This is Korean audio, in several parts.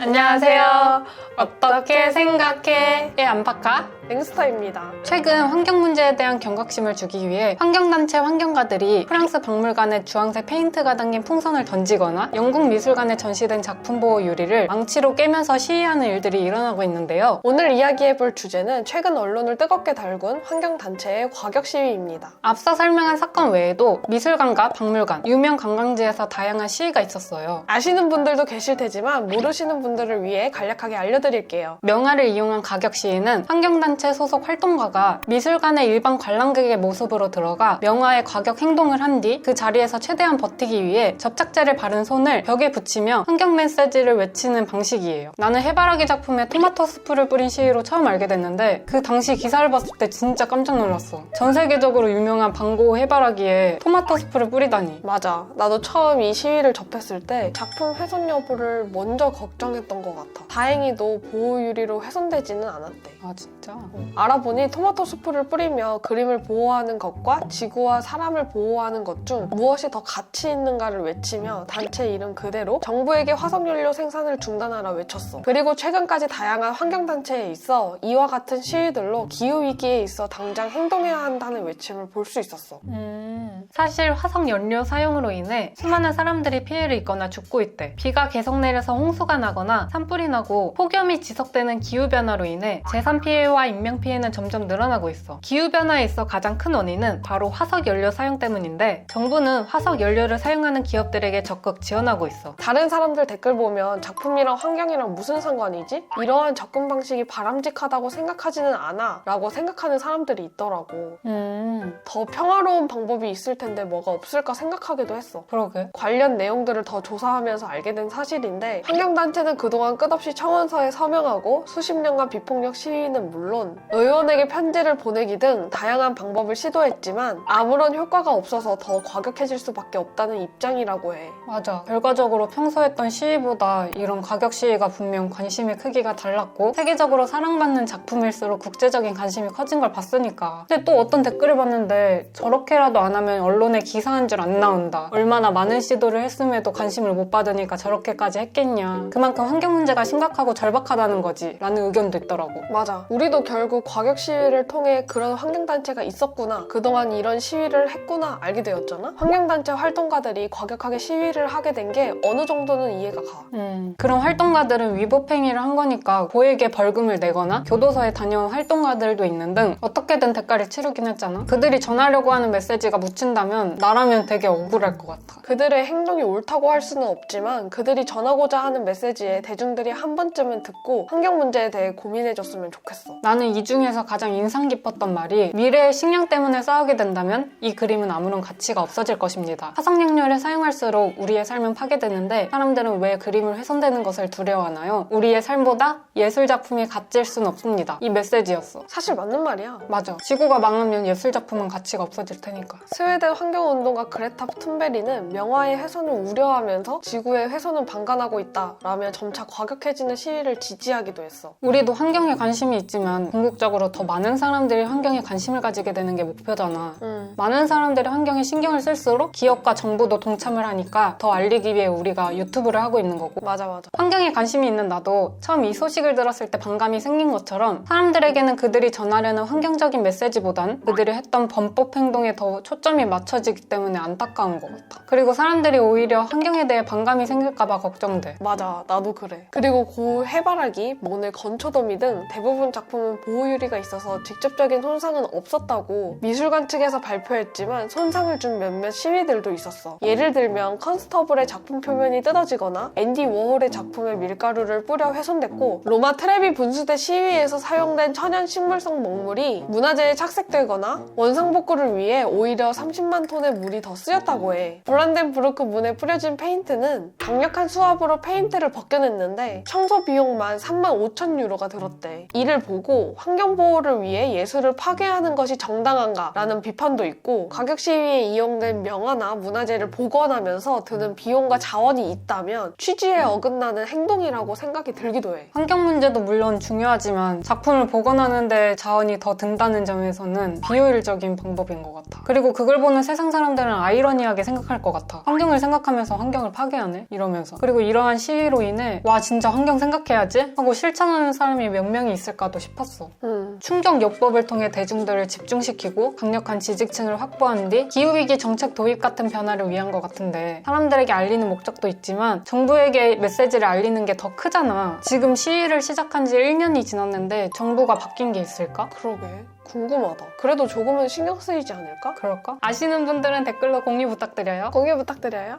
안녕하세요. 어떻게 생각해? 의 안팎가 랭스터입니다. 최근 환경 문제에 대한 경각심을 주기 위해 환경단체 환경가들이 프랑스 박물관에 주황색 페인트가 담긴 풍선을 던지거나 영국 미술관에 전시된 작품 보호 유리를 망치로 깨면서 시위하는 일들이 일어나고 있는데요. 오늘 이야기해볼 주제는 최근 언론을 뜨겁게 달군 환경단체의 과격 시위입니다. 앞서 설명한 사건 외에도 미술관과 박물관, 유명 관광지에서 다양한 시위가 있었어요. 아시는 분들도 계실 테지만 모르시는 분들을 위해 간략하게 알려드릴게요. 명화를 이용한 가격 시위는 환경단 체 소속 활동가가 미술관의 일반 관람객의 모습으로 들어가 명화에 과격 행동을 한 뒤 그 자리에서 최대한 버티기 위해 접착제를 바른 손을 벽에 붙이며 환경 메시지를 외치는 방식이에요. 나는 해바라기 작품에 토마토 스프를 뿌린 시위로 처음 알게 됐는데 그 당시 기사를 봤을 때 진짜 깜짝 놀랐어. 전 세계적으로 유명한 방고 해바라기에 토마토 스프를 뿌리다니. 맞아. 나도 처음 이 시위를 접했을 때 작품 훼손 여부를 먼저 걱정했던 것 같아. 다행히도 보호 유리로 훼손되지는 않았대. 아 진짜? 알아보니 토마토 수프를 뿌리며 그림을 보호하는 것과 지구와 사람을 보호하는 것 중 무엇이 더 가치 있는가를 외치며 단체 이름 그대로 정부에게 화석연료 생산을 중단하라 외쳤어. 그리고 최근까지 다양한 환경단체에 있어 이와 같은 시위들로 기후위기에 있어 당장 행동해야 한다는 외침을 볼 수 있었어. 음, 사실 화석 연료 사용으로 인해 수많은 사람들이 피해를 입거나 죽고 있대. 비가 계속 내려서 홍수가 나거나 산불이 나고 폭염이 지속되는 기후변화로 인해 재산 피해와 인명 피해는 점점 늘어나고 있어. 기후변화에 있어 가장 큰 원인은 바로 화석 연료 사용 때문인데 정부는 화석 연료를 사용하는 기업들에게 적극 지원하고 있어. 다른 사람들 댓글 보면 작품이랑 환경이랑 무슨 상관이지? 이러한 접근 방식이 바람직하다고 생각하지는 않아 라고 생각하는 사람들이 있더라고. 음, 더 평화로운 방법이 있을 텐데 뭐가 없을까 생각하기도 했어. 그러게. 관련 내용들을 더 조사하면서 알게 된 사실인데 환경단체는 그동안 끝없이 청원서에 서명하고 수십 년간 비폭력 시위는 물론 의원에게 편지를 보내기 등 다양한 방법을 시도했지만 아무런 효과가 없어서 더 과격해질 수밖에 없다는 입장이라고 해. 맞아. 결과적으로 평소 했던 시위보다 이런 가격 시위가 분명 관심의 크기가 달랐고 세계적으로 사랑받는 작품일수록 국제적인 관심이 커진 걸 봤으니까. 근데 또 어떤 댓글을 봤는데 저렇게라도 안 하면 언론에 기사 한 줄 안 나온다. 얼마나 많은 시도를 했음에도 관심을 못 받으니까 저렇게까지 했겠냐. 그만큼 환경 문제가 심각하고 절박하다는 거지. 라는 의견도 있더라고. 맞아. 우리도 결국 과격 시위를 통해 그런 환경단체가 있었구나. 그동안 이런 시위를 했구나 알게 되었잖아. 환경단체 활동가들이 과격하게 시위를 하게 된 게 어느 정도는 이해가 가. 음, 그런 활동가들은 위법행위를 한 거니까 고액의 벌금을 내거나 교도소에 다녀온 활동가들도 있는 등 어떻게든 대가를 치르긴 했잖아. 그들이 전하려고 하는 메시지가 묻힌다면 나라면 되게 억울할 것 같아. 그들의 행동이 옳다고 할 수는 없지만 그들이 전하고자 하는 메시지에 대중들이 한 번쯤은 듣고 환경 문제에 대해 고민해줬으면 좋겠어. 나는 이 중에서 가장 인상 깊었던 말이 미래의 식량 때문에 싸우게 된다면 이 그림은 아무런 가치가 없어질 것입니다. 화석연료를 사용할수록 우리의 삶은 파괴되는데 사람들은 왜 그림을 훼손되는 것을 두려워하나요? 우리의 삶보다 예술 작품이 가치일 순 없습니다. 이 메시지였어. 사실 맞는 말이야. 맞아. 지구가 망하면 예술 작품은 가치가 없어질 테니까. 스웨덴 환경운동가 그레타 툰베리는 명화의 훼손을 우려하면서 지구의 훼손은 방관하고 있다 라며 점차 과격해지는 시위를 지지하기도 했어. 우리도 환경에 관심이 있지만 궁극적으로 더 많은 사람들이 환경에 관심을 가지게 되는 게 목표잖아. 음. 많은 사람들이 환경에 신경을 쓸수록 기업과 정부도 동참을 하니까 더 알리기 위해 우리가 유튜브를 하고 있는 거고. 맞아 맞아. 환경에 관심이 있는 나도 처음 이 소식을 들었을 때 반감이 생긴 것처럼 사람들에게는 그들이 전하려는 환경적인 메시지보단 그들이 했던 범법 행동에 더 초점이 맞춰지기 때문에 안타까운 것 같아. 그리고 사람들이 오히려 환경에 대해 반감이 생길까봐 걱정돼. 맞아 나도 그래. 그리고 고 해바라기, 모네, 건초더미 등 대부분 작품은 보호유리가 있어서 직접적인 손상은 없었다고 미술관 측에서 발표했지만 손상을 준 몇몇 시위들도 있었어. 예를 들면 컨스터블의 작품 표면이 뜯어지거나 앤디 워홀의 작품에 밀가루를 뿌려 훼손됐고 로마 트레비 분수대 시위에서 사용된 천연 식물성 먹물이 문화재에 착색되거나 원상복구를 위해 오히려 30만 톤의 물이 더 쓰였다고 해. 브란덴부르크 문에 뿌려진 페인트는 강력한 수압으로 페인트를 벗겨냈는데 청소 비용만 3만 5천 유로가 들었대. 이를 보고 또 환경 보호를 위해 예술을 파괴하는 것이 정당한가라는 비판도 있고 가격 시위에 이용된 명화나 문화재를 복원하면서 드는 비용과 자원이 있다면 취지에 어긋나는 행동이라고 생각이 들기도 해. 환경 문제도 물론 중요하지만 작품을 복원하는데 자원이 더 든다는 점에서는 비효율적인 방법인 것 같아. 그리고 그걸 보는 세상 사람들은 아이러니하게 생각할 것 같아. 환경을 생각하면서 환경을 파괴하네? 이러면서. 그리고 이러한 시위로 인해 와 진짜 환경 생각해야지? 하고 실천하는 사람이 몇 명이 있을까도 싶었어. 음. 충격 요법을 통해 대중들을 집중시키고 강력한 지지층을 확보한 뒤 기후위기 정책 도입 같은 변화를 위한 것 같은데 사람들에게 알리는 목적도 있지만 정부에게 메시지를 알리는 게 더 크잖아. 지금 시위를 시작한 지 1년이 지났는데 정부가 바뀐 게 있을까? 그러게. 궁금하다. 그래도 조금은 신경 쓰이지 않을까? 그럴까? 아시는 분들은 댓글로 공유 부탁드려요. 공유 부탁드려요.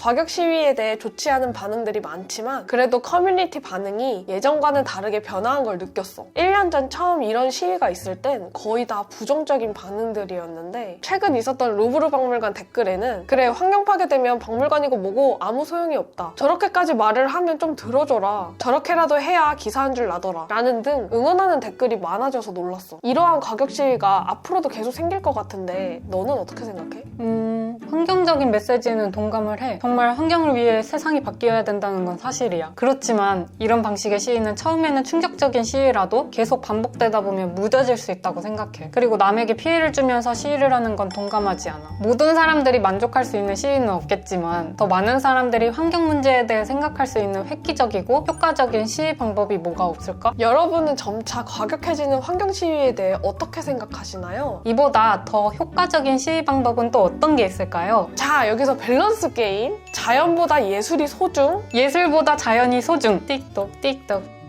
과격 시위에 대해 좋지 않은 반응들이 많지만 그래도 커뮤니티 반응이 예전과는 다르게 변화한 걸 느꼈어. 1년 전 처음 이런 시위가 있을 땐 거의 다 부정적인 반응들이었는데 최근 있었던 루브르 박물관 댓글에는 그래 환경 파괴되면 박물관이고 뭐고 아무 소용이 없다. 저렇게까지 말을 하면 좀 들어줘라. 저렇게라도 해야 기사 한 줄 나더라. 라는 등 응원하는 댓글이 많아져서 놀랐어. 이러한 과격 시위가 앞으로도 계속 생길 것 같은데 너는 어떻게 생각해? 음, 환경적인 메시지는 동감을 해. 정말 환경을 위해 세상이 바뀌어야 된다는 건 사실이야. 그렇지만 이런 방식의 시위는 처음에는 충격적인 시위라도 계속 반복되다 보면 무뎌질 수 있다고 생각해. 그리고 남에게 피해를 주면서 시위를 하는 건 동감하지 않아. 모든 사람들이 만족할 수 있는 시위는 없겠지만 더 많은 사람들이 환경 문제에 대해 생각할 수 있는 획기적이고 효과적인 시위 방법이 뭐가 없을까? 여러분은 점차 과격해지는 환경 시위에 대해 어떻게 생각하시나요? 이보다 더 효과적인 시위 방법은 또 어떤 게 있을까요? 자, 여기서 밸런스 게임. 자연보다 예술이 소중. 예술보다 자연이 소중. 띡똑 띡똑